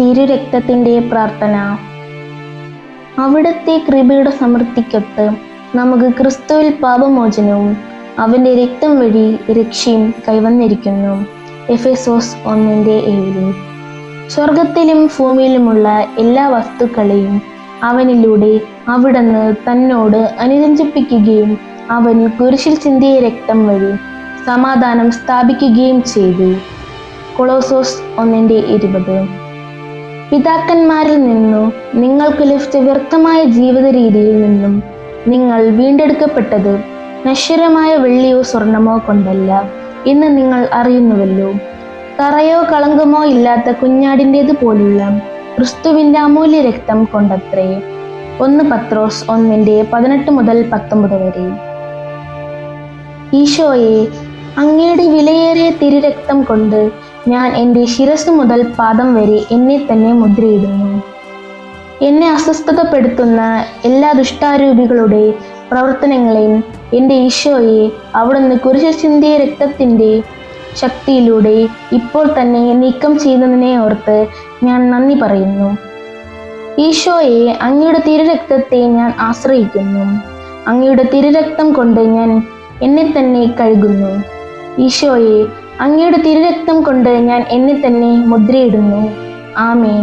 തിരുരക്തത്തിന്റെ പ്രാർത്ഥന. അവിടുത്തെ കൃപയുടെ സമൃദ്ധിക്കൊത്ത് നമുക്ക് ക്രിസ്തുവിൽ പാപമോചനവും അവന്റെ രക്തം വഴി രക്ഷയും കൈവന്നിരിക്കുന്നു. എഫെസോസ് ഒന്നിന്റെ ഏഴിൽ സ്വർഗത്തിലും ഭൂമിയിലുമുള്ള എല്ലാ വസ്തുക്കളെയും അവനിലൂടെ അവിടുന്ന് തന്നോട് അനുരഞ്ജിപ്പിക്കുകയും അവൻ കുരിശിൽ ചിന്തിയ രക്തം വഴി സമാധാനം സ്ഥാപിക്കുകയും ചെയ്തു. കൊളോസോസ് ഒന്നിന്റെ ഇരുപത്. പിതാക്കന്മാരിൽ നിന്നോ നിങ്ങൾക്ക് ലഭിച്ച വ്യർത്ഥമായ ജീവിത രീതിയിൽ നിന്നും നിങ്ങൾ വീണ്ടെടുക്കപ്പെട്ടത് നശ്വരമായ വെള്ളിയോ സ്വർണമോ കൊണ്ടല്ല എന്ന് നിങ്ങൾ അറിയുന്നുവല്ലോ. കറയോ കളങ്കമോ ഇല്ലാത്ത കുഞ്ഞാടിന്റേത് പോലുള്ള ക്രിസ്തുവിന്റെ അമൂല്യ രക്തം കൊണ്ടത്രേ. ഒന്ന് പത്രോസ് ഒന്നിന്റെ പതിനെട്ട് മുതൽ പത്തൊമ്പത് വരെ. ഈശോയെ അങ്ങയുടെ വിലയേറിയ തിരുരക്തം കൊണ്ട് ഞാൻ എന്റെ ശിരസ് മുതൽ പാദം വരെ എന്നെ തന്നെ മുദ്രയിടുന്നു. എന്നെ അസ്വസ്ഥതപ്പെടുത്തുന്ന എല്ലാ ദുഷ്ടാരൂപികളുടെ പ്രവർത്തനങ്ങളെയും എന്റെ ഈശോയെ അവിടുന്ന് കുരിശ് ചിന്തിയ രക്തത്തിന്റെ ശക്തിയിലൂടെ ഇപ്പോൾ തന്നെ നീക്കം ചെയ്യുന്നതിനെ ഓർത്ത് ഞാൻ നന്ദി പറയുന്നു. ഈശോയെ അങ്ങയുടെ തിരുരക്തത്തെ ഞാൻ ആശ്രയിക്കുന്നു. അങ്ങയുടെ തിരുരക്തം കൊണ്ട് ഞാൻ എന്നെ തന്നെ കഴുകുന്നു. ഈശോയെ അങ്ങയുടെ തിരുരക്തം കൊണ്ട് ഞാൻ എന്നെ തന്നെ മുദ്രയിടുന്നു. ആമേൻ.